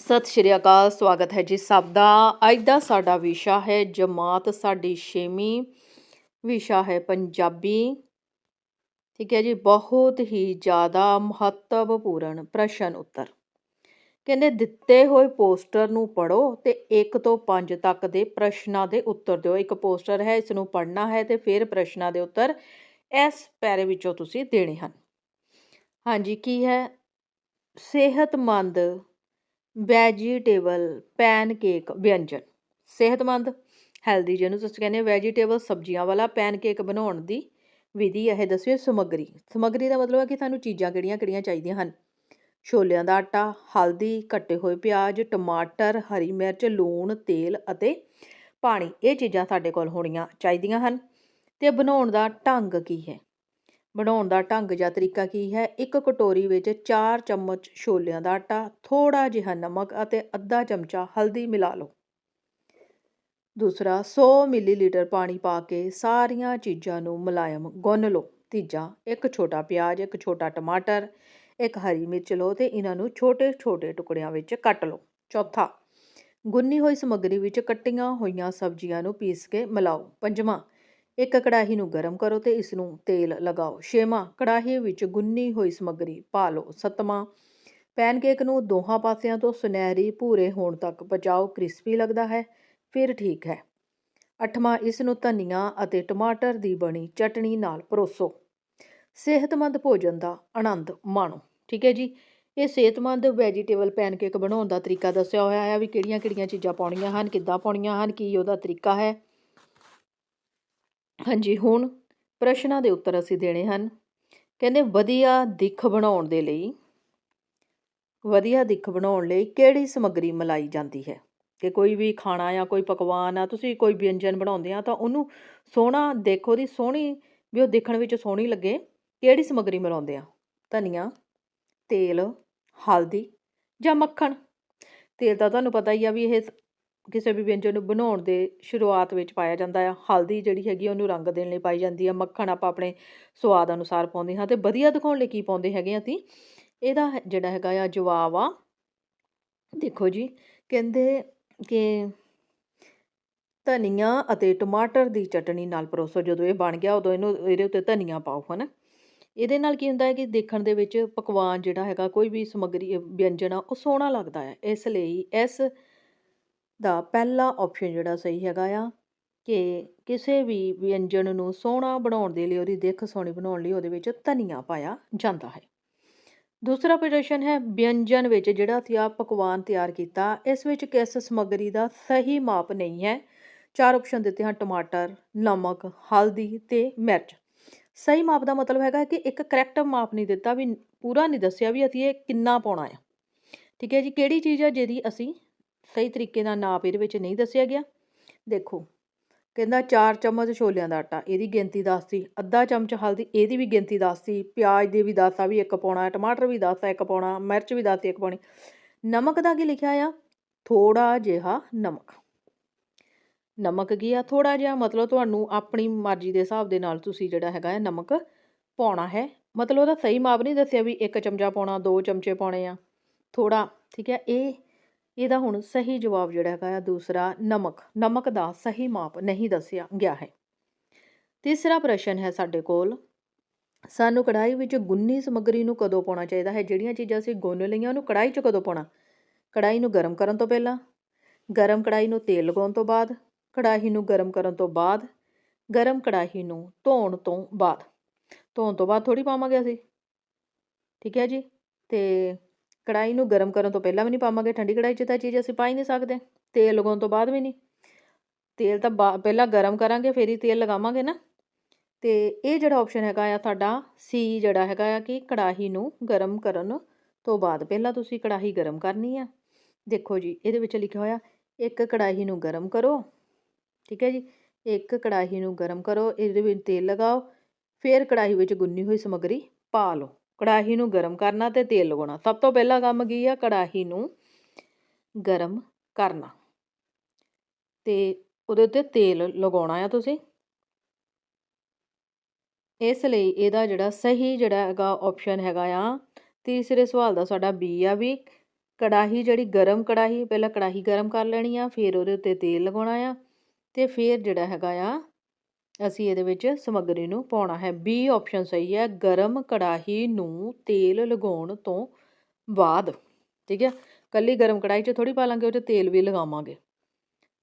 ਸਤਿ ਸ਼੍ਰੀ ਅਕਾਲ, ਸਵਾਗਤ ਹੈ ਜੀ ਸਭ ਦਾ। ਅੱਜ ਦਾ ਸਾਡਾ ਵਿਸ਼ਾ ਹੈ ਜਮਾਤ ਸਾਡੀ ਛੇਵੀਂ। ਵਿਸ਼ਾ ਹੈ ਪੰਜਾਬੀ। ਠੀਕ ਹੈ ਜੀ, ਬਹੁਤ ਹੀ ਜ਼ਿਆਦਾ ਮਹੱਤਵਪੂਰਨ ਪ੍ਰਸ਼ਨ ਉੱਤਰ। ਕਹਿੰਦੇ, ਦਿੱਤੇ ਹੋਏ ਪੋਸਟਰ ਨੂੰ ਪੜੋ ਤੇ 1 ਤੋਂ 5 ਤੱਕ ਦੇ ਪ੍ਰਸ਼ਨਾਂ ਦੇ ਉੱਤਰ ਦਿਓ। ਇੱਕ ਪੋਸਟਰ ਹੈ ਇਸ ਨੂੰ ਪੜ੍ਹਨਾ ਹੈ ਤੇ ਫਿਰ ਪ੍ਰਸ਼ਨਾਂ ਦੇ ਉੱਤਰ ਇਸ ਪੈਰੇ ਵਿੱਚੋਂ ਤੁਸੀਂ ਦੇਣੇ ਹਨ। ਹਾਂਜੀ, ਕੀ ਹੈ? ਸਿਹਤਮੰਦ ਵੈਜੀਟੇਬਲ ਪੈਨਕੇਕ ਵਿਅੰਜਨ, ਸਿਹਤਮੰਦ, ਹੈਲਦੀ, ਜਿਹਨੂੰ ਤੁਸੀਂ ਕਹਿੰਦੇ ਵੈਜੀਟੇਬਲ ਸਬਜ਼ੀਆਂ ਵਾਲਾ ਪੈਨਕੇਕ ਬਣਾਉਣ ਦੀ ਵਿਧੀ ਇਹ ਦੱਸਿਓ ਸਮੱਗਰੀ। ਸਮੱਗਰੀ ਦਾ ਮਤਲਬ ਹੈ ਕਿ ਸਾਨੂੰ ਚੀਜ਼ਾਂ ਕਿਹੜੀਆਂ ਕਿਹੜੀਆਂ ਚਾਹੀਦੀਆਂ ਹਨ? ਛੋਲਿਆਂ ਦਾ ਆਟਾ, ਹਲਦੀ, ਕੱਟੇ ਹੋਏ ਪਿਆਜ਼, ਟਮਾਟਰ, ਹਰੀ ਮਿਰਚ, ਲੂਣ, ਤੇਲ ਅਤੇ ਪਾਣੀ। ਇਹ ਚੀਜ਼ਾਂ ਸਾਡੇ ਕੋਲ ਹੋਣੀਆਂ ਚਾਹੀਦੀਆਂ ਹਨ। ਤੇ ਬਣਾਉਣ ਦਾ ਢੰਗ ਕੀ ਹੈ? ਬਣਾਉਣ ਦਾ ਢੰਗ ਜਾਂ ਤਰੀਕਾ ਕੀ ਹੈ? ਇੱਕ ਕਟੋਰੀ ਵਿੱਚ 4 ਚਮਚ ਛੋਲਿਆਂ ਦਾ ਆਟਾ ਥੋੜਾ ਜਿਹਾ ਨਮਕ ਅਤੇ ਅੱਧਾ ਚਮਚਾ ਹਲਦੀ ਮਿਲਾ ਲਓ। ਦੂਸਰਾ 100 ਮਿਲੀਲੀਟਰ ਪਾਣੀ ਪਾ ਕੇ ਸਾਰੀਆਂ ਚੀਜ਼ਾਂ ਨੂੰ ਮੁਲਾਇਮ ਗੁੰਨ ਲਓ। ਤੀਜਾ, ਇੱਕ ਛੋਟਾ ਪਿਆਜ਼, ਇੱਕ ਛੋਟਾ ਟਮਾਟਰ, ਇੱਕ ਹਰੀ ਮਿਰਚ ਲਓ ਤੇ ਇਹਨਾਂ ਨੂੰ ਛੋਟੇ ਛੋਟੇ ਟੁਕੜਿਆਂ ਵਿੱਚ ਕੱਟ ਲਓ। ਚੌਥਾ, ਗੁੰਨੀ ਹੋਈ ਸਮੱਗਰੀ ਵਿੱਚ ਕੱਟੀਆਂ ਹੋਈਆਂ ਸਬਜ਼ੀਆਂ ਨੂੰ ਪੀਸ ਕੇ ਮਿਲਾਓ। ਪੰਜਵਾਂ ਇੱਕ ਕੜਾਹੀ ਨੂੰ ਗਰਮ ਕਰੋ ਤੇ ਇਸ ਨੂੰ ਤੇਲ ਲਗਾਓ। ਛੇਵਾਂ, ਕੜਾਹੀ ਵਿੱਚ ਗੁੰਨੀ ਹੋਈ ਸਮੱਗਰੀ ਪਾ ਲਓ। ਸੱਤਵਾਂ, ਪੈਨਕੇਕ ਨੂੰ ਦੋਹਾਂ ਪਾਸਿਆਂ ਤੋਂ ਸੁਨਹਿਰੀ ਭੂਰੇ ਹੋਣ ਤੱਕ ਪਚਾਓ, ਕ੍ਰਿਸਪੀ ਲੱਗਦਾ ਹੈ, ਫਿਰ ਠੀਕ ਹੈ। ਅੱਠਵਾਂ, ਇਸ ਨੂੰ ਧਨੀਆ ਅਤੇ ਟਮਾਟਰ ਦੀ ਬਣੀ ਚਟਣੀ ਨਾਲ ਪਰੋਸੋ। ਸਿਹਤਮੰਦ ਭੋਜਨ ਦਾ ਆਨੰਦ ਮਾਣੋ। ਠੀਕ ਹੈ ਜੀ? ਇਹ ਸਿਹਤਮੰਦ ਵੈਜੀਟੇਬਲ ਪੈਨਕੇਕ ਬਣਾਉਣ ਦਾ ਤਰੀਕਾ ਦੱਸਿਆ ਹੋਇਆ ਹੈ ਵੀ ਕਿਹੜੀਆਂ-ਕਿਹੜੀਆਂ ਚੀਜ਼ਾਂ ਪਾਉਣੀਆਂ ਹਨ, ਕਿੱਦਾਂ ਪਾਉਣੀਆਂ ਹਨ, ਕੀ ਉਹਦਾ ਤਰੀਕਾ ਹੈ। ਹਾਂਜੀ, ਹੁਣ ਪ੍ਰਸ਼ਨਾਂ ਦੇ ਉੱਤਰ ਅਸੀਂ ਦੇਣੇ ਹਨ। ਕਹਿੰਦੇ, ਵਧੀਆ ਦਿੱਖ ਬਣਾਉਣ ਦੇ ਲਈ, ਵਧੀਆ ਦਿੱਖ ਬਣਾਉਣ ਲਈ ਕਿਹੜੀ ਸਮੱਗਰੀ ਮਲਾਈ ਜਾਂਦੀ ਹੈ? ਕਿ ਕੋਈ ਵੀ ਖਾਣਾ ਜਾਂ ਕੋਈ ਪਕਵਾਨ ਆ, ਤੁਸੀਂ ਕੋਈ ਵਿਅੰਜਨ ਬਣਾਉਂਦੇ ਆ, ਤਾਂ ਉਹਨੂੰ ਸੋਹਣਾ ਦੇਖੋ ਦੀ ਸੋਹਣੀ, ਵੀ ਉਹ ਦੇਖਣ ਵਿੱਚ ਸੋਹਣੀ ਲੱਗੇ, ਕਿਹੜੀ ਸਮੱਗਰੀ ਮਿਲਾਉਂਦੇ ਆ? ਧਨੀਆ, ਤੇਲ, ਹਲਦੀ ਜਾਂ ਮੱਖਣ? ਤੇਲ ਤਾਂ ਤੁਹਾਨੂੰ ਪਤਾ ਹੀ ਆ ਵੀ ਇਹ ਕਿਸੇ ਵੀ ਵਿਅੰਜਨ ਨੂੰ ਬਣਾਉਣ ਦੇ ਸ਼ੁਰੂਆਤ ਵਿੱਚ ਪਾਇਆ ਜਾਂਦਾ ਆ। ਹਲਦੀ ਜਿਹੜੀ ਹੈਗੀ ਉਹਨੂੰ ਰੰਗ ਦੇਣ ਲਈ ਪਾਈ ਜਾਂਦੀ ਆ। ਮੱਖਣ ਆਪਾਂ ਆਪਣੇ ਸਵਾਦ ਅਨੁਸਾਰ ਪਾਉਂਦੇ ਹਾਂ। ਤੇ ਵਧੀਆ ਦਿਖਾਉਣ ਲਈ ਕੀ ਪਾਉਂਦੇ ਹੈਗੇ ਅਸੀਂ? ਇਹਦਾ ਜਿਹੜਾ ਹੈਗਾ ਆ, ਜਵਾਬ ਆ। ਦੇਖੋ ਜੀ, ਕਹਿੰਦੇ ਕਿ ਧਨੀਆ ਅਤੇ ਟਮਾਟਰ ਦੀ ਚਟਣੀ ਨਾਲ ਪਰੋਸੋ। ਜਦੋਂ ਇਹ ਬਣ ਗਿਆ, ਉਦੋਂ ਇਹਨੂੰ, ਇਹਦੇ ਉੱਤੇ ਧਨੀਆ ਪਾਓ, ਹਨਾ। ਇਹਦੇ ਨਾਲ ਕੀ ਹੁੰਦਾ ਹੈ ਕਿ ਦੇਖਣ ਦੇ ਵਿੱਚ ਪਕਵਾਨ ਜਿਹੜਾ ਹੈਗਾ, ਕੋਈ ਵੀ ਸਮੱਗਰੀ, ਵਿਅੰਜਨ ਆ, ਉਹ ਸੋਹਣਾ ਲੱਗਦਾ ਹੈ ਇਸ ਲਈ, ਇਸ ਦਾ ਪਹਿਲਾ ਆਪਸ਼ਨ ਜਿਹੜਾ ਸਹੀ ਹੈਗਾ ਆ ਕਿ ਕਿਸੇ ਵੀ ਵਿਅੰਜਨ ਨੂੰ ਸੋਹਣਾ ਬਣਾਉਣ ਦੇ ਲਈ, ਉਹਦੀ ਦਿੱਖ ਸੋਹਣੀ ਬਣਾਉਣ ਲਈ ਉਹਦੇ ਵਿੱਚ ਧਨੀਆ ਪਾਇਆ ਜਾਂਦਾ ਹੈ। ਦੂਸਰਾ ਪ੍ਰਸ਼ਨ ਹੈ ਵਿਅੰਜਨ ਵਿੱਚ ਜਿਹੜਾ ਅਸੀਂ ਆ ਪਕਵਾਨ ਤਿਆਰ ਕੀਤਾ, ਇਸ ਵਿੱਚ ਕਿਸ ਸਮੱਗਰੀ ਦਾ ਸਹੀ ਮਾਪ ਨਹੀਂ ਹੈ। ਚਾਰ ਆਪਸ਼ਨ ਦਿੱਤੇ ਹਨ, ਟਮਾਟਰ, ਨਮਕ, ਹਲਦੀ ਤੇ ਮਿਰਚ। ਸਹੀ ਮਾਪ ਦਾ ਮਤਲਬ ਹੈਗਾ ਕਿ ਇੱਕ ਕਰੈਕਟ ਮਾਪ ਨਹੀਂ ਦਿੱਤਾ, ਵੀ ਪੂਰਾ ਨਹੀਂ ਦੱਸਿਆ ਵੀ ਅਸੀਂ ਇਹ ਕਿੰਨਾ ਪਾਉਣਾ ਹੈ ਠੀਕ ਹੈ ਜੀ, ਕਿਹੜੀ ਚੀਜ਼ ਹੈ ਜਿਹਦੀ ਅਸੀਂ ਸਹੀ ਤਰੀਕੇ ਨਾਲ ਨਾਪ ਇਹਦੇ ਵਿੱਚ ਨਹੀਂ ਦੱਸਿਆ ਗਿਆ। ਦੇਖੋ, ਕਹਿੰਦਾ 4 ਚਮਚ ਛੋਲਿਆਂ ਦਾ ਆਟਾ, ਇਹਦੀ ਗਿਣਤੀ ਦੱਸਤੀ ਅੱਧਾ ਚਮਚ ਹਲਦੀ, ਇਹਦੀ ਵੀ ਗਿਣਤੀ ਦੱਸਤੀ ਪਿਆਜ਼ ਦੀ ਵੀ ਦੱਸਾ ਵੀ ਇੱਕ ਪਾਉਣਾ, ਟਮਾਟਰ ਵੀ ਦੱਸਾ ਇੱਕ ਪਾਉਣਾ, ਮਿਰਚ ਵੀ ਦੱਸਤੀ ਇੱਕ ਪਾਉਣੀ। ਨਮਕ ਦਾ ਕੀ ਲਿਖਿਆ ਆ? ਥੋੜਾ ਜਿਹਾ ਨਮਕ। ਨਮਕ ਕੀ ਆ? ਥੋੜਾ ਜਿਹਾ, ਮਤਲਬ ਤੁਹਾਨੂੰ ਆਪਣੀ ਮਰਜ਼ੀ ਦੇ ਹਿਸਾਬ ਦੇ ਨਾਲ ਤੁਸੀਂ ਜਿਹੜਾ ਹੈਗਾ ਹੈ ਨਮਕ ਪਾਉਣਾ ਹੈ। ਮਤਲਬ ਉਹਦਾ ਸਹੀ ਮਾਪ ਨਹੀਂ ਦੱਸਿਆ ਵੀ ਇੱਕ ਚਮਚਾ ਪਾਉਣਾ, ਦੋ ਚਮਚੇ ਪਾਉਣੇ ਆ। ਥੋੜਾ ਠੀਕ ਹੈ, ਇਹ ਇਹਦਾ ਹੁਣ ਸਹੀ ਜਵਾਬ ਜਿਹੜਾ ਹੈਗਾ ਆ ਦੂਸਰਾ ਨਮਕ ਨਮਕ ਦਾ ਸਹੀ ਮਾਪ ਨਹੀਂ ਦੱਸਿਆ ਗਿਆ ਹੈ। ਤੀਸਰਾ ਪ੍ਰਸ਼ਨ ਹੈ ਸਾਡੇ ਕੋਲ, ਸਾਨੂੰ ਕੜਾਈ ਵਿੱਚ ਗੁੰਨੀ ਸਮੱਗਰੀ ਨੂੰ ਕਦੋਂ ਪਾਉਣਾ ਚਾਹੀਦਾ ਹੈ? ਜਿਹੜੀਆਂ ਚੀਜ਼ਾਂ ਅਸੀਂ ਗੁੰਨ ਲਈਆਂ ਉਹਨੂੰ ਕੜਾਈ 'ਚ ਕਦੋਂ ਪਾਉਣਾ? ਕੜਾਈ ਨੂੰ ਗਰਮ ਕਰਨ ਤੋਂ ਪਹਿਲਾਂ, ਗਰਮ ਕੜਾਈ ਨੂੰ ਤੇਲ ਲਗਾਉਣ ਤੋਂ ਬਾਅਦ, ਕੜਾਹੀ ਨੂੰ ਗਰਮ ਕਰਨ ਤੋਂ ਬਾਅਦ, ਗਰਮ ਕੜਾਹੀ ਨੂੰ ਧੋਣ ਤੋਂ ਬਾਅਦ। ਧੋਣ ਤੋਂ ਬਾਅਦ ਥੋੜੀ ਪਾਵਾਂਗੇ ਅਸੀਂ। ਠੀਕ ਹੈ ਜੀ? ਤੇ ਕੜਾਈ ਨੂੰ ਗਰਮ ਕਰਨ ਤੋਂ ਪਹਿਲਾਂ ਵੀ ਨਹੀਂ ਪਾਵਾਂਗੇ, ਠੰਡੀ ਕੜਾਈ 'ਚ ਤਾਂ ਚੀਜ਼ ਅਸੀਂ ਪਾ ਹੀ ਨਹੀਂ ਸਕਦੇ, ਤੇਲ ਲਗਾਉਣ ਤੋਂ ਬਾਅਦ ਵੀ ਨਹੀਂ। ਤੇਲ ਤਾਂ ਪਹਿਲਾਂ ਗਰਮ ਕਰਾਂਗੇ, ਫਿਰ ਹੀ ਤੇਲ ਲਗਾਵਾਂਗੇ ਨਾ। ਤੇ ਇਹ ਜਿਹੜਾ ਆਪਸ਼ਨ ਹੈਗਾ ਆ ਤੁਹਾਡਾ ਸੀ ਜਿਹੜਾ ਹੈਗਾ ਆ ਕਿ ਕੜਾਹੀ ਨੂੰ ਗਰਮ ਕਰਨ ਤੋਂ ਬਾਅਦ ਪਹਿਲਾਂ ਤੁਸੀਂ ਕੜਾਹੀ ਗਰਮ ਕਰਨੀ ਆ। ਦੇਖੋ ਜੀ, ਇਹਦੇ ਵਿੱਚ ਲਿਖਿਆ ਹੋਇਆ, ਇੱਕ ਕੜਾਹੀ ਨੂੰ ਗਰਮ ਕਰੋ, ਠੀਕ ਹੈ ਜੀ? ਇੱਕ ਕੜਾਹੀ ਨੂੰ ਗਰਮ ਕਰੋ, ਇਹਦੇ ਵਿੱਚ ਤੇਲ ਲਗਾਓ, ਫਿਰ ਕੜਾਹੀ ਵਿੱਚ ਗੁੰਨੀ ਹੋਈ ਸਮੱਗਰੀ ਪਾ ਲਓ। ਕੜਾਹੀ ਨੂੰ ਗਰਮ ਕਰਨਾ ਤੇ ਤੇਲ ਲਗਾਉਣਾ। ਸਭ ਤੋਂ ਪਹਿਲਾ ਕੰਮ ਕੀ ਆ? ਕੜਾਹੀ ਨੂੰ ਗਰਮ ਕਰਨਾ। ਤੇ ਉਹਦੇ ਉੱਤੇ ਤੇਲ ਲਗਾਉਣਾ ਆ ਤੁਸੀਂ। ਇਸ ਲਈ ਇਹਦਾ ਜਿਹੜਾ ਸਹੀ ਜਿਹੜਾ ਹੈਗਾ ਆਪਸ਼ਨ ਹੈਗਾ ਆ, ਤੀਸਰੇ ਸਵਾਲ ਦਾ ਸਾਡਾ ਬੀ ਆ ਵੀ ਕੜਾਹੀ ਜਿਹੜੀ ਗਰਮ ਕੜਾਹੀ, ਪਹਿਲਾਂ ਕੜਾਹੀ ਗਰਮ ਕਰ ਲੈਣੀ ਆ, ਫਿਰ ਉਹਦੇ ਉੱਤੇ ਤੇਲ ਲਗਾਉਣਾ ਆ ਤੇ ਫਿਰ ਜਿਹੜਾ ਹੈਗਾ ਆ ਅਸੀਂ ਇਹਦੇ ਵਿੱਚ ਸਮੱਗਰੀ ਨੂੰ ਪਾਉਣਾ ਹੈ। ਬੀ ਆਪਸ਼ਨ ਸਹੀ ਹੈ, ਗਰਮ ਕੜਾਹੀ ਨੂੰ ਤੇਲ ਲਗਾਉਣ ਤੋਂ ਬਾਅਦ। ਠੀਕ ਹੈ ਕੱਲੀ ਗਰਮ ਕੜਾਹੀ 'ਚ ਥੋੜੀ ਪਾ ਲਾਂਗੇ, ਉਹ 'ਚ ਤੇਲ ਵੀ ਲਗਾਵਾਂਗੇ।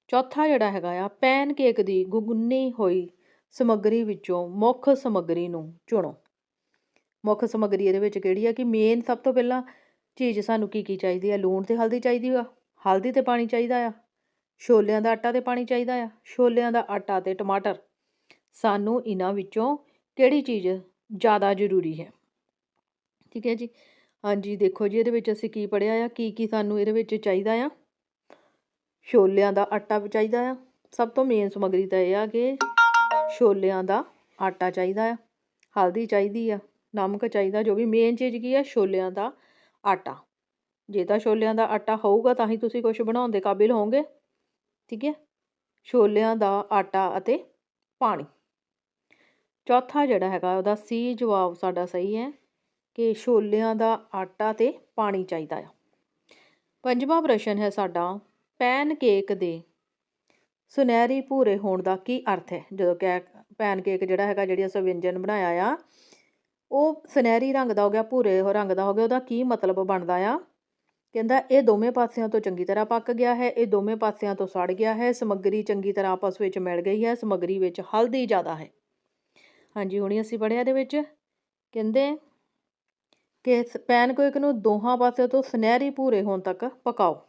ਚੌਥਾ ਜਿਹੜਾ ਹੈਗਾ ਆ, ਪੈਨ ਕੇਕ ਦੀ ਗੁੰਗੁੰਨੀ ਹੋਈ ਸਮੱਗਰੀ ਵਿੱਚੋਂ ਮੁੱਖ ਸਮੱਗਰੀ ਨੂੰ ਚੁਣੋ। ਮੁੱਖ ਸਮੱਗਰੀ ਇਹਦੇ ਵਿੱਚ ਕਿਹੜੀ ਆ ਕਿ ਮੇਨ ਸਭ ਤੋਂ ਪਹਿਲਾਂ ਚੀਜ਼ ਸਾਨੂੰ ਕੀ ਕੀ ਚਾਹੀਦੀ ਆ? ਲੂਣ ਤੇ ਹਲਦੀ ਚਾਹੀਦੀ ਆ। ਹਲਦੀ ਤੇ ਪਾਣੀ ਚਾਹੀਦਾ ਆ। ਛੋਲਿਆਂ ਦਾ ਆਟਾ ਤੇ ਪਾਣੀ ਚਾਹੀਦਾ ਆ। ਛੋਲਿਆਂ ਦਾ ਆਟਾ ਤੇ ਟਮਾਟਰ। ਸਾਨੂੰ ਇਹਨਾਂ ਵਿੱਚੋਂ ਕਿਹੜੀ ਚੀਜ਼ ਜ਼ਿਆਦਾ ਜ਼ਰੂਰੀ ਹੈ? ਠੀਕ ਹੈ ਜੀ। ਹਾਂਜੀ, ਦੇਖੋ ਜੀ, ਇਹਦੇ ਵਿੱਚ ਅਸੀਂ ਕੀ ਪੜਿਆ ਆ? ਕੀ ਕੀ ਸਾਨੂੰ ਇਹਦੇ ਵਿੱਚ ਚਾਹੀਦਾ ਆ? ਛੋਲਿਆਂ ਦਾ ਆਟਾ ਚਾਹੀਦਾ ਆ। ਸਭ ਤੋਂ ਮੇਨ ਸਮੱਗਰੀ ਤਾਂ ਇਹ ਆ ਕਿ ਛੋਲਿਆਂ ਦਾ ਆਟਾ ਚਾਹੀਦਾ ਆ। ਹਲਦੀ ਚਾਹੀਦੀ ਆ, ਨਮਕ ਚਾਹੀਦਾ, ਜੋ ਵੀ ਮੇਨ ਚੀਜ਼ ਕੀ ਆ, ਛੋਲਿਆਂ ਦਾ ਆਟਾ। ਜੇ ਤਾਂ ਛੋਲਿਆਂ ਦਾ ਆਟਾ ਹੋਊਗਾ, ਤਾਂ ਹੀ ਤੁਸੀਂ ਕੁਝ ਬਣਾਉਣ ਦੇ ਕਾਬਿਲ ਹੋਵੋਗੇ। ਠੀਕ ਹੈ। ਛੋਲਿਆਂ ਦਾ ਆਟਾ ਅਤੇ ਪਾਣੀ। ਚੌਥਾ ਜਿਹੜਾ ਹੈਗਾ, ਉਹਦਾ ਸੀ ਜਵਾਬ ਸਾਡਾ ਸਹੀ ਹੈ ਕਿ ਛੋਲਿਆਂ ਦਾ ਆਟਾ ਤੇ ਪਾਣੀ ਚਾਹੀਦਾ ਆ। ਪੰਜਵਾਂ ਪ੍ਰਸ਼ਨ ਹੈ ਸਾਡਾ ਪੈਨ ਕੇਕ ਦੇ ਸੁਨਹਿਰੀ ਭੂਰੇ ਹੋਣ ਦਾ ਕੀ ਅਰਥ ਹੈ? ਜਦੋਂ ਕੈਕ ਪੈਨ ਕੇਕ ਜਿਹੜਾ ਹੈਗਾ, ਜਿਹੜੀ ਅਸੀਂ ਵਿਅੰਜਨ ਬਣਾਇਆ ਆ, ਉਹ ਸੁਨਹਿਰੀ ਰੰਗ ਦਾ ਹੋ ਗਿਆ, ਭੂਰੇ ਰੰਗ ਦਾ ਹੋ ਗਿਆ, ਉਹਦਾ ਕੀ ਮਤਲਬ ਬਣਦਾ ਆ? ਕਹਿੰਦਾ, ਇਹ ਦੋਵੇਂ ਪਾਸਿਆਂ ਤੋਂ ਚੰਗੀ ਤਰ੍ਹਾਂ ਪੱਕ ਗਿਆ ਹੈ, ਇਹ ਦੋਵੇਂ ਪਾਸਿਆਂ ਤੋਂ ਸੜ ਗਿਆ ਹੈ, ਸਮੱਗਰੀ ਚੰਗੀ ਤਰ੍ਹਾਂ ਆਪਸ ਵਿੱਚ ਮਿਲ ਗਈ ਹੈ, ਸਮੱਗਰੀ ਵਿੱਚ ਹਲਦੀ ਜ਼ਿਆਦਾ ਹੈ। ਹਾਂਜੀ, ਹੁਣੀ ਅਸੀਂ ਪੜ੍ਹਿਆ ਇਹਦੇ ਵਿੱਚ, ਕਹਿੰਦੇ ਕਿ ਪੈਨ ਕੇਕ ਨੂੰ ਦੋਹਾਂ ਪਾਸਿਆਂ ਤੋਂ ਸੁਨਹਿਰੀ ਭੂਰੇ ਹੋਣ ਤੱਕ ਪਕਾਓ।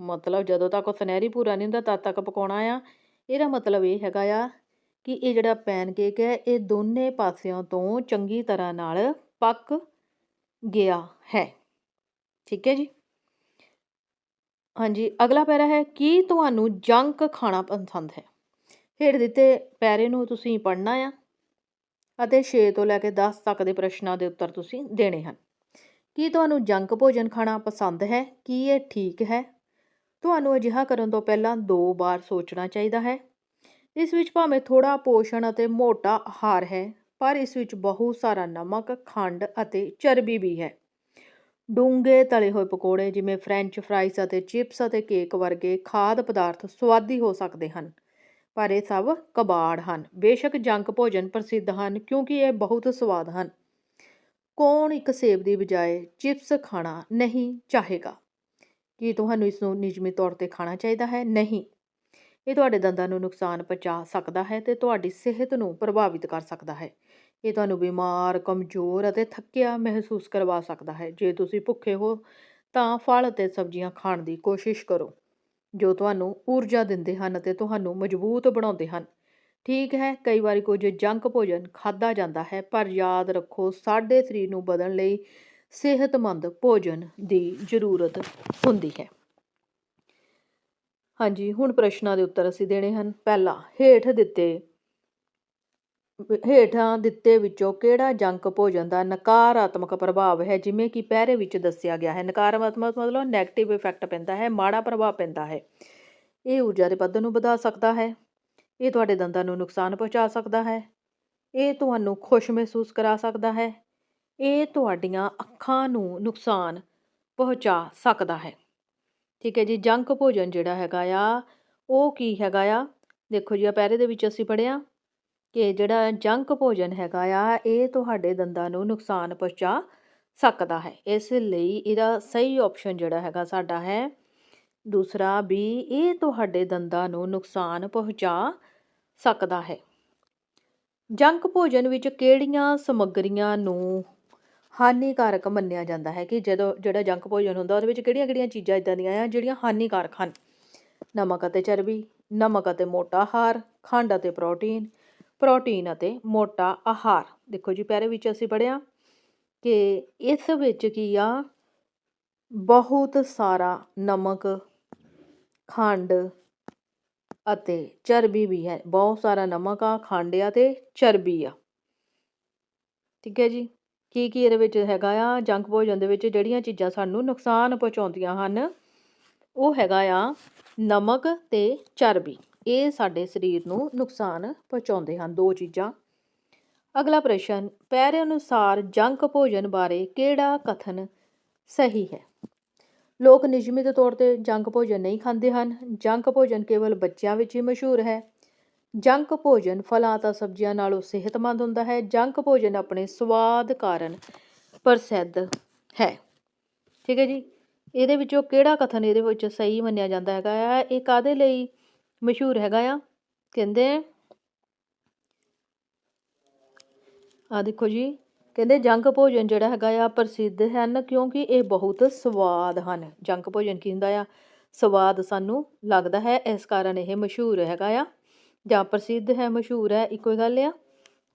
ਮਤਲਬ ਜਦੋਂ ਤੱਕ ਉਹ ਸੁਨਹਿਰੀ ਭੂਰਾ ਨਹੀਂ ਹੁੰਦਾ, ਤਦ ਤੱਕ ਪਕਾਉਣਾ ਆ। ਇਹਦਾ ਮਤਲਬ ਇਹ ਹੈਗਾ ਆ ਕਿ ਇਹ ਜਿਹੜਾ ਪੈਨ ਕੇਕ ਹੈ, ਇਹ ਦੋਨੇ ਪਾਸਿਆਂ ਤੋਂ ਚੰਗੀ ਤਰ੍ਹਾਂ ਨਾਲ ਪੱਕ ਗਿਆ ਹੈ। ਠੀਕ ਹੈ ਜੀ? ਹਾਂਜੀ, ਅਗਲਾ ਪੈਰਾ ਹੈ, ਕੀ ਤੁਹਾਨੂੰ ਜੰਕ ਖਾਣਾ ਪਸੰਦ ਹੈ? ਹੇਠ ਦਿੱਤੇ ਪੈਰੇ ਨੂੰ ਤੁਸੀਂ ਪੜ੍ਹਨਾ ਆ। ਅਤੇ 6 ਤੋਂ ਲੈ ਕੇ 10 ਤੱਕ ਦੇ ਪ੍ਰਸ਼ਨਾਂ ਦੇ ਉੱਤਰ ਤੁਸੀਂ ਦੇਣੇ ਹਨ। ਕੀ ਤੁਹਾਨੂੰ ਜੰਕ ਭੋਜਨ ਖਾਣਾ ਪਸੰਦ ਹੈ? ਕੀ ਇਹ ਠੀਕ ਹੈ? ਤੁਹਾਨੂੰ ਅਜਿਹਾ ਕਰਨ ਤੋਂ ਪਹਿਲਾਂ ਦੋ ਵਾਰ ਸੋਚਣਾ ਚਾਹੀਦਾ ਹੈ। ਇਸ ਵਿੱਚ ਭਾਵੇਂ ਥੋੜਾ ਪੋਸ਼ਣ ਅਤੇ ਮੋਟਾ ਆਹਾਰ ਹੈ, ਪਰ ਇਸ ਵਿੱਚ ਬਹੁਤ ਸਾਰਾ ਨਮਕ, ਖੰਡ ਅਤੇ ਚਰਬੀ ਵੀ ਹੈ। ਡੂੰਘੇ ਤਲੇ ਹੋਏ ਪਕੌੜੇ ਜਿਵੇਂ ਫ੍ਰੈਂਚ ਫਰਾਈਜ਼ ਅਤੇ ਚਿਪਸ ਅਤੇ ਕੇਕ ਵਰਗੇ ਖਾਦ ਪਦਾਰਥ ਸਵਾਦੀ ਹੋ ਸਕਦੇ ਹਨ। ਪਰ ਇਹ ਸਭ ਕਬਾੜ ਹਨ। ਬੇਸ਼ੱਕ ਜੰਕ ਭੋਜਨ ਪ੍ਰਸਿੱਧ ਹਨ, ਕਿਉਂਕਿ ਇਹ ਬਹੁਤ ਸਵਾਦ ਹਨ। ਕੌਣ ਇੱਕ ਸੇਬ ਦੀ ਬਜਾਏ ਚਿਪਸ ਖਾਣਾ ਨਹੀਂ ਚਾਹੇਗਾ? ਕੀ ਤੁਹਾਨੂੰ ਇਸ ਨੂੰ ਨਿਯਮਿਤ ਤੌਰ ਤੇ ਖਾਣਾ ਚਾਹੀਦਾ ਹੈ? ਨਹੀਂ। ਇਹ ਤੁਹਾਡੇ ਦੰਦਾਂ ਨੂੰ ਨੁਕਸਾਨ ਪਹੁੰਚਾ ਸਕਦਾ ਹੈ ਤੇ ਤੁਹਾਡੀ ਸਿਹਤ ਨੂੰ ਪ੍ਰਭਾਵਿਤ ਕਰ ਸਕਦਾ ਹੈ। ਇਹ ਤੁਹਾਨੂੰ ਬਿਮਾਰ, ਕਮਜ਼ੋਰ ਅਤੇ ਥੱਕਿਆ ਮਹਿਸੂਸ ਕਰਵਾ ਸਕਦਾ ਹੈ। ਜੇ ਤੁਸੀਂ ਭੁੱਖੇ ਹੋ, ਤਾਂ ਫਲ ਅਤੇ ਸਬਜ਼ੀਆਂ ਖਾਣ ਦੀ ਕੋਸ਼ਿਸ਼ ਕਰੋ। ਜੋ ਤੁਹਾਨੂੰ ਊਰਜਾ ਦਿੰਦੇ ਹਨ ਅਤੇ ਤੁਹਾਨੂੰ ਮਜ਼ਬੂਤ ਬਣਾਉਂਦੇ ਹਨ। ਠੀਕ ਹੈ, ਕਈ ਵਾਰੀ ਕੁਝ ਜੰਕ ਭੋਜਨ ਖਾਦਾ ਜਾਂਦਾ ਹੈ, ਪਰ ਯਾਦ ਰੱਖੋ, ਸਾਡੇ ਸਰੀਰ ਨੂੰ ਬਦਲਣ ਲਈ ਸਿਹਤਮੰਦ ਭੋਜਨ ਦੀ ਜ਼ਰੂਰਤ ਹੁੰਦੀ ਹੈ। ਹਾਂਜੀ, ਹੁਣ ਪ੍ਰਸ਼ਨਾਂ ਦੇ ਉੱਤਰ ਅਸੀਂ ਦੇਣੇ ਹਨ। ਪਹਿਲਾ, ਹੇਠ ਦਿੱਤੇ ਹੇਠਾਂ ਦਿੱਤੇ ਵਿੱਚੋਂ ਕਿਹੜਾ ਜੰਕ ਭੋਜਨ ਦਾ ਨਕਾਰਾਤਮਕ ਪ੍ਰਭਾਵ ਹੈ? ਜਿਵੇਂ ਕਿ ਪਹਿਰੇ ਵਿੱਚ ਦੱਸਿਆ ਗਿਆ ਹੈ, ਨਕਾਰਾਤਮਕ ਮਤਲਬ ਨੈਗੇਟਿਵ ਇਫੈਕਟ ਪੈਂਦਾ ਹੈ, ਮਾੜਾ ਪ੍ਰਭਾਵ ਪੈਂਦਾ ਹੈ। ਇਹ ਊਰਜਾ ਦੇ ਪੱਧਰ ਨੂੰ ਵਧਾ ਸਕਦਾ ਹੈ, ਇਹ ਤੁਹਾਡੇ ਦੰਦਾਂ ਨੂੰ ਨੁਕਸਾਨ ਪਹੁੰਚਾ ਸਕਦਾ ਹੈ, ਇਹ ਤੁਹਾਨੂੰ ਖੁਸ਼ ਮਹਿਸੂਸ ਕਰਾ ਸਕਦਾ ਹੈ, ਇਹ ਤੁਹਾਡੀਆਂ ਅੱਖਾਂ ਨੂੰ ਨੁਕਸਾਨ ਪਹੁੰਚਾ ਸਕਦਾ ਹੈ। ਠੀਕ ਹੈ ਜੀ, ਜੰਕ ਭੋਜਨ ਜਿਹੜਾ ਹੈਗਾ ਆ, ਉਹ ਕੀ ਹੈਗਾ ਆ? ਦੇਖੋ ਜੀ ਆ ਪਹਿਰੇ ਦੇ ਵਿੱਚ ਅਸੀਂ ਪੜਿਆ ਕਿ ਜਿਹੜਾ ਜੰਕ ਭੋਜਨ ਹੈਗਾ ਆ, ਇਹ ਤੁਹਾਡੇ ਦੰਦਾਂ ਨੂੰ ਨੁਕਸਾਨ ਪਹੁੰਚਾ ਸਕਦਾ ਹੈ। ਇਸ ਲਈ ਇਹਦਾ ਸਹੀ ਆਪਸ਼ਨ ਜਿਹੜਾ ਹੈਗਾ ਸਾਡਾ ਹੈ। ਦੂਸਰਾ ਵੀ, ਇਹ ਤੁਹਾਡੇ ਦੰਦਾਂ ਨੂੰ ਨੁਕਸਾਨ ਪਹੁੰਚਾ ਸਕਦਾ ਹੈ। ਜੰਕ ਭੋਜਨ ਵਿੱਚ ਕਿਹੜੀਆਂ ਸਮੱਗਰੀਆਂ ਨੂੰ ਹਾਨੀਕਾਰਕ ਮੰਨਿਆ ਜਾਂਦਾ ਹੈ? ਕਿ ਜਦੋਂ ਜਿਹੜਾ ਜੰਕ ਭੋਜਨ ਹੁੰਦਾ, ਉਹਦੇ ਵਿੱਚ ਕਿਹੜੀਆਂ-ਕਿਹੜੀਆਂ ਚੀਜ਼ਾਂ ਇਦਾਂ ਦੀਆਂ ਆ, ਜਿਹੜੀਆਂ ਹਾਨੀਕਾਰਕ ਹਨ? ਨਮਕ ਅਤੇ ਚਰਬੀ, ਨਮਕ ਅਤੇ ਮੋਟਾ ਹਾਰ ਖੰਡ ਅਤੇ ਪ੍ਰੋਟੀਨ ਪ੍ਰੋਟੀਨ ਅਤੇ ਮੋਟਾ ਆਹਾਰ। ਦੇਖੋ ਜੀ ਪਹਿਰੇ ਵਿੱਚ ਅਸੀਂ ਪੜਿਆ ਕਿ ਇਸ ਵਿੱਚ ਕੀ ਆ? ਬਹੁਤ ਸਾਰਾ ਨਮਕ, ਖੰਡ ਅਤੇ ਚਰਬੀ ਵੀ ਹੈ। ਬਹੁਤ ਸਾਰਾ ਨਮਕ ਆ, ਖੰਡ ਆ ਤੇ ਚਰਬੀ ਆ। ਠੀਕ ਹੈ ਜੀ? ਕੀ ਕੀ ਇਹਦੇ ਵਿੱਚ ਹੈਗਾ ਆ? ਜੰਕ ਭੋਜਨ ਦੇ ਵਿੱਚ ਜਿਹੜੀਆਂ ਚੀਜ਼ਾਂ ਸਾਨੂੰ ਨੁਕਸਾਨ ਪਹੁੰਚਾਉਂਦੀਆਂ ਹਨ, ਉਹ ਹੈਗਾ ਆ ਨਮਕ ਤੇ ਚਰਬੀ। ਇਹ ਸਾਡੇ ਸਰੀਰ ਨੂੰ ਨੁਕਸਾਨ ਪਹੁੰਚਾਉਂਦੇ ਹਨ, ਦੋ ਚੀਜ਼ਾਂ। ਅਗਲਾ ਪ੍ਰਸ਼ਨ ਪੈਰੇ ਅਨੁਸਾਰ ਜੰਕ ਭੋਜਨ ਬਾਰੇ ਕਿਹੜਾ ਕਥਨ ਸਹੀ ਹੈ? ਲੋਕ ਨਿਯਮਿਤ ਤੌਰ ਤੇ ਜੰਕ ਭੋਜਨ ਨਹੀਂ ਖਾਂਦੇ ਹਨ। ਜੰਕ ਭੋਜਨ ਕੇਵਲ ਬੱਚਿਆਂ ਵਿੱਚ ਹੀ ਮਸ਼ਹੂਰ ਹੈ। ਜੰਕ ਭੋਜਨ ਫਲਾਂ ਤਾਂ ਸਬਜ਼ੀਆਂ ਨਾਲੋਂ ਸਿਹਤਮੰਦ ਹੁੰਦਾ ਹੈ। ਜੰਕ ਭੋਜਨ ਆਪਣੇ ਸਵਾਦ ਕਾਰਨ ਪ੍ਰਸਿੱਧ ਹੈ। ਠੀਕ ਹੈ ਜੀ? ਇਹਦੇ ਵਿੱਚੋਂ ਕਿਹੜਾ ਕਥਨ ਇਹਦੇ ਵਿੱਚ ਸਹੀ ਮੰਨਿਆ ਜਾਂਦਾ ਹੈਗਾ ਆ? ਇਹ ਕਾਦੇ ਲਈ ਮਸ਼ਹੂਰ ਹੈਗਾ ਆ, ਕਹਿੰਦੇ ਆ ਦੇਖੋ ਜੀ, ਕਹਿੰਦੇ ਜੰਕ ਭੋਜਨ ਜਿਹੜਾ ਹੈਗਾ ਆ ਪ੍ਰਸਿੱਧ ਹਨ ਕਿਉਂਕਿ ਇਹ ਬਹੁਤ ਸਵਾਦ ਹਨ। ਜੰਕ ਭੋਜਨ ਕੀ ਹੁੰਦਾ ਆ? ਸਵਾਦ ਸਾਨੂੰ ਲੱਗਦਾ ਹੈ, ਇਸ ਕਾਰਨ ਇਹ ਮਸ਼ਹੂਰ ਹੈਗਾ ਆ, ਜਾਂ ਪ੍ਰਸਿੱਧ ਹੈ, ਮਸ਼ਹੂਰ ਹੈ, ਇੱਕੋ ਹੀ ਗੱਲ ਆ।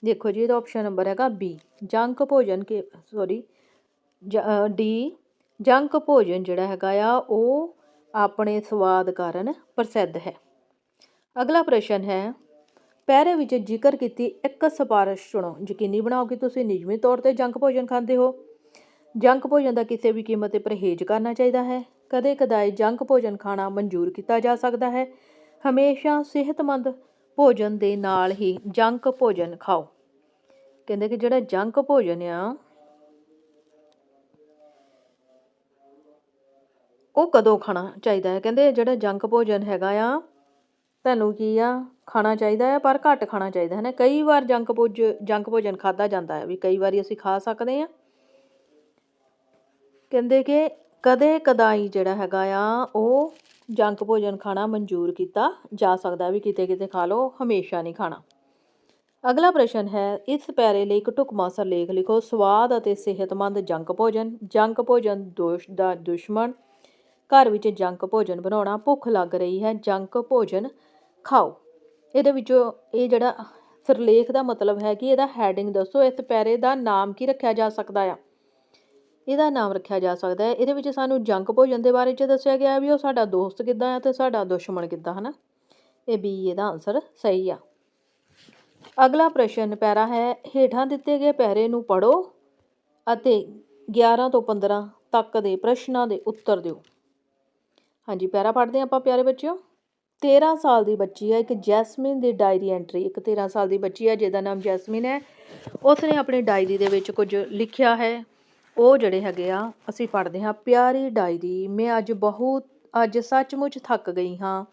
ਦੇਖੋ ਜੀ, ਇਹਦਾ ਆਪਸ਼ਨ ਨੰਬਰ ਹੈਗਾ ਬੀ ਜੰਕ ਭੋਜਨ ਕੇ ਸੌਰੀ ਡੀ ਜੰਕ ਭੋਜਨ ਜਿਹੜਾ ਹੈਗਾ ਆ, ਉਹ ਆਪਣੇ ਸਵਾਦ ਕਾਰਨ ਪ੍ਰਸਿੱਧ ਹੈ। ਅਗਲਾ ਪ੍ਰਸ਼ਨ ਹੈ ਪਹਿਰੇ ਵਿੱਚ ਜ਼ਿਕਰ ਕੀਤੀ ਇੱਕ ਸਿਫਾਰਿਸ਼ ਚੁਣੋ ਯਕੀਨੀ ਬਣਾਓ ਕਿ ਤੁਸੀਂ ਨਿਯਮਿਤ ਤੌਰ ਤੇ ਜੰਕ ਭੋਜਨ ਖਾਂਦੇ ਹੋ। ਜੰਕ ਭੋਜਨ ਦਾ ਕਿਸੇ ਵੀ ਕੀਮਤ ਤੇ ਪਰਹੇਜ਼ ਕਰਨਾ ਚਾਹੀਦਾ ਹੈ। ਕਦੇ ਕਦਾਏ ਜੰਕ ਭੋਜਨ ਖਾਣਾ ਮਨਜ਼ੂਰ ਕੀਤਾ ਜਾ ਸਕਦਾ ਹੈ। ਹਮੇਸ਼ਾ ਸਿਹਤਮੰਦ ਭੋਜਨ ਦੇ ਨਾਲ ਹੀ ਜੰਕ ਭੋਜਨ ਖਾਓ। ਕਹਿੰਦੇ ਕਿ ਜਿਹੜਾ ਜੰਕ ਭੋਜਨ ਆ, ਉਹ ਕਦੋਂ ਖਾਣਾ ਚਾਹੀਦਾ ਹੈ? ਕਹਿੰਦੇ ਜਿਹੜਾ ਜੰਕ ਭੋਜਨ ਹੈਗਾ ਆ ਤੁਹਾਨੂੰ ਕੀ ਆ? ਖਾਣਾ ਚਾਹੀਦਾ ਹੈ ਪਰ ਘੱਟ ਖਾਣਾ ਚਾਹੀਦਾ ਹੈ ਨਾ ਕਈ ਵਾਰ ਜੰਕ ਭੋਜ ਜੰਕ ਭੋਜਨ ਖਾਦਾ ਜਾਂਦਾ ਹੈ ਵੀ ਕਈ ਵਾਰੀ ਅਸੀਂ ਖਾ ਸਕਦੇ ਹਾਂ ਕਹਿੰਦੇ ਕਿ ਕਦੇ ਕਦਾਈ ਜਿਹੜਾ ਹੈਗਾ ਆ, ਉਹ ਜੰਕ ਭੋਜਨ ਖਾਣਾ ਮਨਜ਼ੂਰ ਕੀਤਾ ਜਾ ਸਕਦਾ ਵੀ ਕਿਤੇ ਕਿਤੇ ਖਾ ਲਓ, ਹਮੇਸ਼ਾ ਨਹੀਂ ਖਾਣਾ। ਅਗਲਾ ਪ੍ਰਸ਼ਨ ਹੈ, ਇਸ ਪੈਰੇ ਲਈ ਇੱਕ ਢੁਕਵਾਂ ਲੇਖ ਲਿਖੋ। ਸਵਾਦ ਅਤੇ ਸਿਹਤਮੰਦ ਜੰਕ ਭੋਜਨ ਜੰਕ ਭੋਜਨ ਦੋਸ਼ ਦਾ ਦੁਸ਼ਮਣ। ਘਰ ਵਿੱਚ ਜੰਕ ਭੋਜਨ ਬਣਾਉਣਾ ਭੁੱਖ ਲੱਗ ਰਹੀ ਹੈ। ਜੰਕ ਭੋਜਨ ਖਾਓ। ਇਹਦੇ ਵਿੱਚੋਂ ਇਹ ਜਿਹੜਾ ਸਿਰਲੇਖ ਦਾ ਮਤਲਬ ਹੈ ਕਿ ਇਹਦਾ ਹੈਡਿੰਗ ਦੱਸੋ, ਇਸ ਪੈਰੇ ਦਾ ਨਾਮ ਕੀ ਰੱਖਿਆ ਜਾ ਸਕਦਾ ਆ? ਇਹਦਾ ਨਾਮ ਰੱਖਿਆ ਜਾ ਸਕਦਾ ਹੈ। ਇਹਦੇ ਵਿੱਚ ਸਾਨੂੰ ਜੰਕ ਭੋਜਨ ਦੇ ਬਾਰੇ ਚ ਦੱਸਿਆ ਗਿਆ ਵੀ ਉਹ ਸਾਡਾ ਦੋਸਤ ਕਿੱਦਾਂ ਆ ਤੇ ਸਾਡਾ ਦੁਸ਼ਮਣ ਕਿੱਦਾਂ, ਹਨਾ? ਇਹ ਬੀ ਇਹਦਾ ਆਨਸਰ ਸਹੀ ਆ। ਅਗਲਾ ਪ੍ਰਸ਼ਨ, ਪੈਰਾ ਹੈ, ਹੇਠਾਂ ਦਿੱਤੇ ਗਏ ਪੈਰੇ ਨੂੰ ਪੜੋ ਅਤੇ 11 ਤੋਂ 15 ਤੱਕ ਦੇ ਪ੍ਰਸ਼ਨਾਂ ਦੇ ਉੱਤਰ ਦਿਓ। ਹਾਂਜੀ, ਪੈਰਾ ਪੜ੍ਹਦੇ ਹਾਂ ਆਪਾਂ ਪਿਆਰੇ ਬੱਚਿਓ। 13 ਸਾਲ ਦੀ ਬੱਚੀ ਹੈ ਇੱਕ ਜੈਸਮਿਨ ਦੀ ਡਾਇਰੀ ਐਂਟਰੀ, ਇੱਕ 13 ਸਾਲ ਦੀ ਬੱਚੀ ਹੈ ਜਿਹਦਾ ਨਾਮ ਜੈਸਮਿਨ ਹੈ। ਉਸ ਨੇ ਆਪਣੀ ਡਾਇਰੀ ਦੇ ਵਿੱਚ ਕੁਝ ਲਿਖਿਆ ਹੈ। ਉਹ ਜਿਹੜੇ ਹੈਗੇ ਆ, ਅਸੀਂ ਪੜ੍ਹਦੇ ਹਾਂ, ਪਿਆਰੀ ਡਾਇਰੀ, ਮੈਂ ਅੱਜ ਬਹੁਤ, ਅੱਜ ਸੱਚਮੁੱਚ ਥੱਕ ਗਈ ਹਾਂ।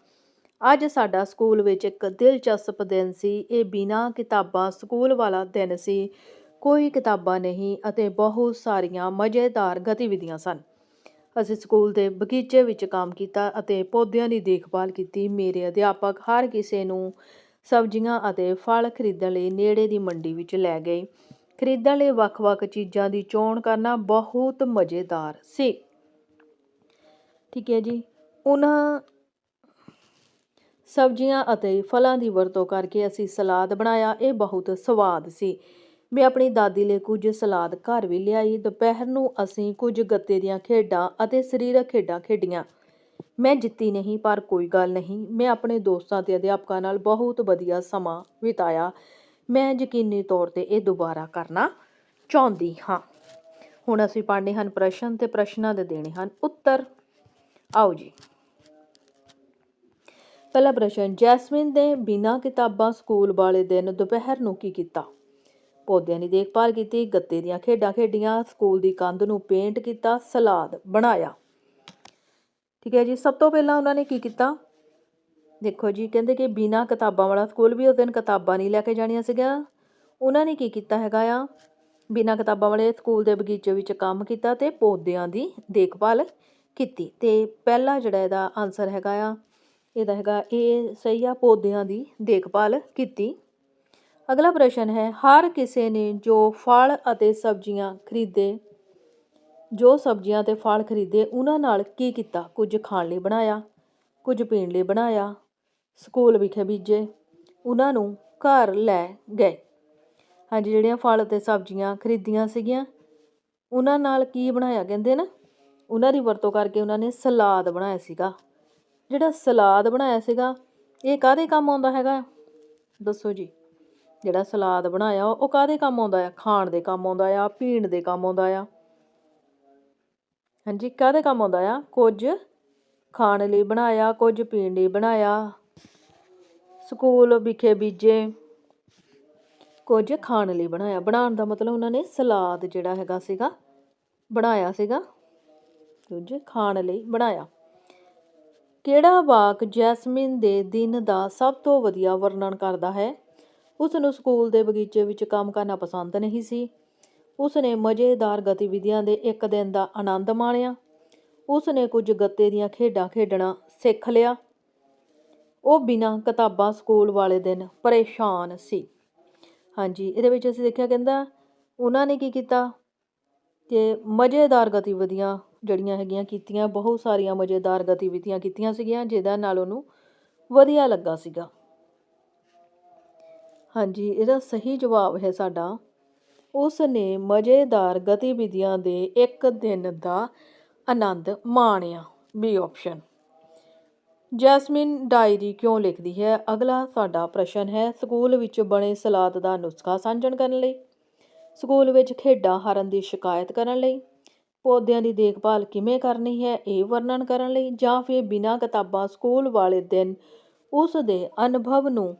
ਅੱਜ ਸਾਡਾ ਸਕੂਲ ਵਿੱਚ ਇੱਕ ਦਿਲਚਸਪ ਦਿਨ ਸੀ। ਇਹ ਬਿਨਾਂ ਕਿਤਾਬਾਂ ਸਕੂਲ ਵਾਲਾ ਦਿਨ ਸੀ। ਕੋਈ ਕਿਤਾਬਾਂ ਨਹੀਂ ਅਤੇ ਬਹੁਤ ਸਾਰੀਆਂ ਮਜ਼ੇਦਾਰ ਗਤੀਵਿਧੀਆਂ ਸਨ। ਅਸੀਂ ਸਕੂਲ ਦੇ ਬਗੀਚੇ ਵਿੱਚ ਕੰਮ ਕੀਤਾ ਅਤੇ ਪੌਦਿਆਂ ਦੀ ਦੇਖਭਾਲ ਕੀਤੀ। ਮੇਰੇ ਅਧਿਆਪਕ ਹਰ ਕਿਸੇ ਨੂੰ ਸਬਜ਼ੀਆਂ ਅਤੇ ਫਲ ਖਰੀਦਣ ਲਈ ਨੇੜੇ ਦੀ ਮੰਡੀ ਵਿੱਚ ਲੈ ਗਏ। ਖਰੀਦਣ ਲਈ ਵੱਖ-ਵੱਖ ਚੀਜ਼ਾਂ ਦੀ ਚੋਣ ਕਰਨਾ ਬਹੁਤ ਮਜ਼ੇਦਾਰ ਸੀ। ਠੀਕ ਹੈ ਜੀ। ਉਹਨਾਂ ਸਬਜ਼ੀਆਂ ਅਤੇ ਫਲਾਂ ਦੀ ਵਰਤੋਂ ਕਰਕੇ ਅਸੀਂ ਸਲਾਦ ਬਣਾਇਆ। ਇਹ ਬਹੁਤ ਸਵਾਦ ਸੀ। ਮੈਂ ਆਪਣੀ ਦਾਦੀ ਲਈ ਕੁਝ ਸਲਾਦ ਘਰ ਵੀ ਲਿਆਈ, ਦੁਪਹਿਰ ਨੂੰ ਅਸੀਂ ਕੁਝ ਗੱਤੇ ਦੀਆਂ ਖੇਡਾਂ ਅਤੇ ਸਰੀਰਕ ਖੇਡਾਂ ਖੇਡੀਆਂ। ਮੈਂ ਜਿੱਤੀ ਨਹੀਂ, ਪਰ ਕੋਈ ਗੱਲ ਨਹੀਂ, ਮੈਂ ਆਪਣੇ ਦੋਸਤਾਂ ਤੇ ਅਧਿਆਪਕਾਂ ਨਾਲ ਬਹੁਤ ਵਧੀਆ ਸਮਾਂ ਬਿਤਾਇਆ। ਮੈਂ ਯਕੀਨੀ ਤੌਰ ਤੇ ਇਹ ਦੁਬਾਰਾ ਕਰਨਾ ਚਾਹੁੰਦੀ ਹਾਂ। ਹੁਣ ਅਸੀਂ ਪੜ੍ਹਨੇ ਹਨ ਪ੍ਰਸ਼ਨ ਤੇ ਪ੍ਰਸ਼ਨਾਂ ਦੇ ਦੇਣੇ ਹਨ ਉੱਤਰ। ਆਓ ਜੀ। ਪਹਿਲਾ ਪ੍ਰਸ਼ਨ, ਜੈਸਮਿਨ ਦੇ ਬਿਨਾਂ ਕਿਤਾਬਾਂ ਸਕੂਲ ਵਾਲੇ ਦਿਨ ਦੁਪਹਿਰ ਨੂੰ ਕੀ ਕੀਤਾ? ਪੌਦਿਆਂ ਦੀ ਦੇਖਭਾਲ ਕੀਤੀ, ਗੱਤੇ ਦੀਆਂ ਖੇਡਾਂ ਖੇਡੀਆਂ, ਸਕੂਲ ਦੀ ਕੰਧ ਨੂੰ ਪੇਂਟ ਕੀਤਾ, ਸਲਾਦ ਬਣਾਇਆ। ਠੀਕ ਹੈ ਜੀ, ਸਭ ਤੋਂ ਪਹਿਲਾਂ ਉਹਨਾਂ ਨੇ ਕੀ ਕੀਤਾ? ਦੇਖੋ ਜੀ, ਕਹਿੰਦੇ ਕਿ ਬਿਨਾਂ ਕਿਤਾਬਾਂ ਵਾਲਾ ਸਕੂਲ ਵੀ ਉਸ ਦਿਨ ਕਿਤਾਬਾਂ ਨਹੀਂ ਲੈ ਕੇ ਜਾਣੀਆਂ ਸੀਗੀਆਂ। ਉਹਨਾਂ ਨੇ ਕੀ ਕੀਤਾ ਹੈਗਾ ਆ? ਬਿਨਾਂ ਕਿਤਾਬਾਂ ਵਾਲੇ ਸਕੂਲ ਦੇ ਬਗੀਚੇ ਵਿੱਚ ਕੰਮ ਕੀਤਾ ਤੇ ਪੌਦਿਆਂ ਦੀ ਦੇਖਭਾਲ ਕੀਤੀ। ਤੇ ਪਹਿਲਾ ਜਿਹੜਾ ਇਹਦਾ ਆਨਸਰ ਹੈਗਾ ਆ, ਇਹਦਾ ਹੈਗਾ ਇਹ ਸਹੀ ਆ, ਪੌਦਿਆਂ ਦੀ ਦੇਖਭਾਲ ਕੀਤੀ। ਅਗਲਾ ਪ੍ਰਸ਼ਨ ਹੈ, ਹਰ ਕਿਸੇ ਨੇ ਜੋ ਫਲ ਅਤੇ ਸਬਜ਼ੀਆਂ ਖਰੀਦੇ, ਜੋ ਸਬਜ਼ੀਆਂ ਤੇ ਫਲ ਖਰੀਦੇ, ਉਹਨਾਂ ਨਾਲ ਕੀ ਕੀਤਾ? ਕੁਝ ਖਾਣ ਲਈ ਬਣਾਇਆ, ਕੁਝ ਪੀਣ ਲਈ ਬਣਾਇਆ, ਸਕੂਲ ਵਿਖੇ ਬੀਜੇ, ਉਹਨਾਂ ਨੂੰ ਘਰ ਲੈ ਗਏ। ਹਾਂਜੀ, ਜਿਹੜੀਆਂ ਫਲ ਅਤੇ ਸਬਜ਼ੀਆਂ ਖਰੀਦੀਆਂ ਸੀਗੀਆਂ, ਉਹਨਾਂ ਨਾਲ ਕੀ ਬਣਾਇਆ ਕਹਿੰਦੇ ਨਾ? ਉਹਨਾਂ ਦੀ ਵਰਤੋਂ ਕਰਕੇ ਉਹਨਾਂ ਨੇ ਸਲਾਦ ਬਣਾਇਆ ਸੀਗਾ। ਜਿਹੜਾ ਸਲਾਦ ਬਣਾਇਆ ਸੀਗਾ, ਇਹ ਕਾਹਦੇ ਕੰਮ ਆਉਂਦਾ ਹੈਗਾ? ਦੱਸੋ ਜੀ। ਜਿਹੜਾ ਸਲਾਦ ਬਣਾਇਆ, ਉਹ ਕਾਹਦੇ ਕੰਮ ਆਉਂਦਾ ਆ? ਖਾਣ ਦੇ ਕੰਮ ਆਉਂਦਾ ਆ, ਪੀਣ ਦੇ ਕੰਮ ਆਉਂਦਾ ਆ। ਹਾਂਜੀ, ਕਾਹਦੇ ਕੰਮ ਆਉਂਦਾ ਆ? ਕੁਝ ਖਾਣ ਲਈ ਬਣਾਇਆ, ਕੁਝ ਪੀਣ ਲਈ ਬਣਾਇਆ। ਸਕੂਲ ਵਿਖੇ ਬੀਜੇ, ਕੁਝ ਖਾਣ ਲਈ ਬਣਾਇਆ। ਬਣਾਉਣ ਦਾ ਮਤਲਬ ਉਹਨਾਂ ਨੇ ਸਲਾਦ ਜਿਹੜਾ ਹੈਗਾ ਸੀਗਾ, ਬਣਾਇਆ ਸੀਗਾ। ਕੁਝ ਖਾਣ ਲਈ ਬਣਾਇਆ। ਕਿਹੜਾ ਵਾਕ ਜੈਸਮਿਨ ਦੇ ਦਿਨ ਦਾ ਸਭ ਤੋਂ ਵਧੀਆ ਵਰਣਨ ਕਰਦਾ ਹੈ? ਉਸ ਨੂੰ ਸਕੂਲ ਦੇ ਬਗੀਚੇ ਵਿੱਚ ਕੰਮ ਕਰਨਾ ਪਸੰਦ ਨਹੀਂ ਸੀ। ਉਸ ਨੇ ਮਜ਼ੇਦਾਰ ਗਤੀਵਿਧੀਆਂ ਦੇ ਇੱਕ ਦਿਨ ਦਾ ਆਨੰਦ ਮਾਣਿਆ। ਉਸ ਨੇ ਕੁਝ ਗੱਤੇ ਦੀਆਂ ਖੇਡਾਂ ਖੇਡਣਾ ਸਿੱਖ ਲਿਆ। ਉਹ ਬਿਨਾਂ ਕਿਤਾਬਾਂ ਸਕੂਲ ਵਾਲੇ ਦਿਨ ਪਰੇਸ਼ਾਨ ਸੀ। ਹਾਂਜੀ, ਇਹਦੇ ਵਿੱਚ ਅਸੀਂ ਦੇਖਿਆ ਕਹਿੰਦਾ ਉਹਨਾਂ ਨੇ ਕੀ ਕੀਤਾ? ਕਿ ਮਜ਼ੇਦਾਰ ਗਤੀਵਿਧੀਆਂ ਜਿਹੜੀਆਂ ਹੈਗੀਆਂ ਕੀਤੀਆਂ, ਬਹੁਤ ਸਾਰੀਆਂ ਮਜ਼ੇਦਾਰ ਗਤੀਵਿਧੀਆਂ ਕੀਤੀਆਂ ਸੀਗੀਆਂ, ਜਿਹਦਾ ਨਾਲ ਉਹਨੂੰ ਵਧੀਆ ਲੱਗਾ ਸੀਗਾ। ਹਾਂਜੀ, ਇਹਦਾ ਸਹੀ ਜਵਾਬ ਹੈ ਸਾਡਾ। ਉਸ ਨੇ ਮਜ਼ੇਦਾਰ ਗਤੀਵਿਧੀਆਂ ਦੇ ਇੱਕ ਦਿਨ ਦਾ ਆਨੰਦ ਮਾਣਿਆ। ਬੀ ਆਪਸ਼ਨ ਜੈਸਮਿਨ ਡਾਇਰੀ ਕਿਉਂ ਲਿਖਦੀ ਹੈ? ਅਗਲਾ ਸਾਡਾ ਪ੍ਰਸ਼ਨ ਹੈ, ਸਕੂਲ ਵਿੱਚ ਬਣੇ ਸਲਾਦ ਦਾ ਨੁਸਖਾ ਸਾਂਝਣ ਕਰਨ ਲਈ। ਸਕੂਲ ਵਿੱਚ ਖੇਡਾਂ ਹਾਰਨ ਦੀ ਸ਼ਿਕਾਇਤ ਕਰਨ ਲਈ। ਪੌਦਿਆਂ ਦੀ ਦੇਖਭਾਲ ਕਿਵੇਂ ਕਰਨੀ ਹੈ, ਇਹ ਵਰਣਨ ਕਰਨ ਲਈ ਜਾਂ ਫਿਰ ਬਿਨਾਂ ਕਿਤਾਬਾਂ ਸਕੂਲ ਵਾਲੇ ਦਿਨ ਉਸ ਦੇ ਅਨੁਭਵ ਨੂੰ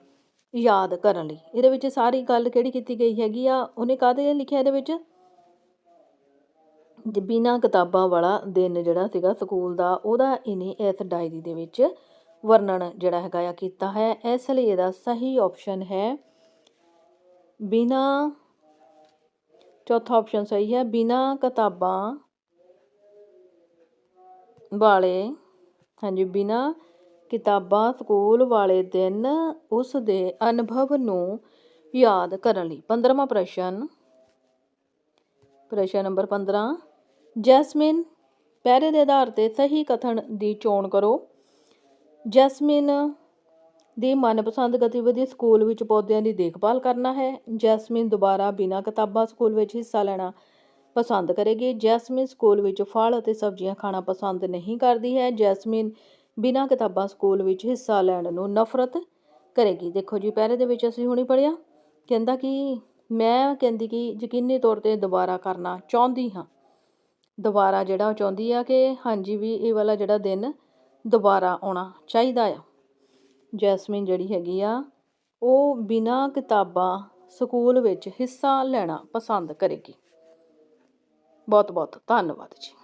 ਯਾਦ ਕਰਨ ਲਈ। ਇਹਦੇ ਵਿੱਚ ਸਾਰੀ ਗੱਲ ਕਿਹੜੀ ਕੀਤੀ ਗਈ ਹੈਗੀ ਆ? ਉਹਨੇ ਕਾਹਦੇ ਲਈ ਲਿਖਿਆ ਇਹਦੇ ਵਿੱਚ? ਜੇ ਬਿਨਾਂ ਕਿਤਾਬਾਂ ਵਾਲਾ ਦਿਨ ਜਿਹੜਾ ਸੀਗਾ ਸਕੂਲ ਦਾ, ਉਹਦਾ ਇਹਨੇ ਇਸ ਡਾਇਰੀ ਦੇ ਵਿੱਚ ਵਰਣਨ ਜਿਹੜਾ ਹੈਗਾ ਆ ਕੀਤਾ ਹੈ। ਇਸ ਲਈ ਇਹਦਾ ਸਹੀ ਆਪਸ਼ਨ ਹੈ ਬਿਨਾਂ, ਚੌਥਾ ਆਪਸ਼ਨ ਸਹੀ ਹੈ, ਬਿਨਾਂ ਕਿਤਾਬਾਂ ਵਾਲੇ, ਹਾਂਜੀ, ਬਿਨਾਂ ਕਿਤਾਬਾਂ ਸਕੂਲ ਵਾਲੇ ਦਿਨ ਉਸ ਦੇ ਅਨੁਭਵ ਨੂੰ ਯਾਦ ਕਰਨ ਲਈ। 15ਵਾਂ ਪ੍ਰਸ਼ਨ। ਪ੍ਰਸ਼ਨ ਨੰਬਰ 15 ਜੈਸਮਿਨ, ਪਹਿਰੇ ਦੇ ਆਧਾਰ ਤੇ ਸਹੀ ਕਥਨ ਦੀ ਚੋਣ ਕਰੋ। ਜੈਸਮਿਨ ਦੀ ਮਨਪਸੰਦ ਗਤੀਵਿਧੀ ਸਕੂਲ ਵਿੱਚ ਪੌਦਿਆਂ ਦੀ ਦੇਖਭਾਲ ਕਰਨਾ ਹੈ। ਜੈਸਮਿਨ ਦੁਬਾਰਾ ਬਿਨਾਂ ਕਿਤਾਬਾਂ ਸਕੂਲ ਵਿੱਚ ਹਿੱਸਾ ਲੈਣਾ ਪਸੰਦ ਕਰੇਗੀ। ਜੈਸਮਿਨ ਸਕੂਲ ਵਿੱਚ ਫਲ ਅਤੇ ਸਬਜ਼ੀਆਂ ਖਾਣਾ ਪਸੰਦ ਨਹੀਂ ਕਰਦੀ ਹੈ। ਜੈਸਮਿਨ ਬਿਨਾਂ ਕਿਤਾਬਾਂ ਸਕੂਲ ਵਿੱਚ ਹਿੱਸਾ ਲੈਣ ਨੂੰ ਨਫ਼ਰਤ ਕਰੇਗੀ। ਦੇਖੋ ਜੀ, ਪਹਿਰੇ ਦੇ ਵਿੱਚ ਅਸੀਂ ਹੁਣੀ ਪੜਿਆ ਕਹਿੰਦਾ ਕਿ ਮੈਂ ਕਹਿੰਦੀ ਕਿ ਯਕੀਨੀ ਤੌਰ ਤੇ ਦੁਬਾਰਾ ਕਰਨਾ ਚਾਹੁੰਦੀ ਹਾਂ। ਦੁਬਾਰਾ ਜਿਹੜਾ ਉਹ ਚਾਹੁੰਦੀ ਆ ਕਿ ਹਾਂਜੀ ਵੀ ਇਹ ਵਾਲਾ ਜਿਹੜਾ ਦਿਨ ਦੁਬਾਰਾ ਆਉਣਾ ਚਾਹੀਦਾ ਆ। ਜੈਸਮੀਨ ਜਿਹੜੀ ਹੈਗੀ ਆ, ਉਹ ਬਿਨਾਂ ਕਿਤਾਬਾਂ ਸਕੂਲ ਵਿੱਚ ਹਿੱਸਾ ਲੈਣਾ ਪਸੰਦ ਕਰੇਗੀ। ਬਹੁਤ ਬਹੁਤ ਧੰਨਵਾਦ ਜੀ।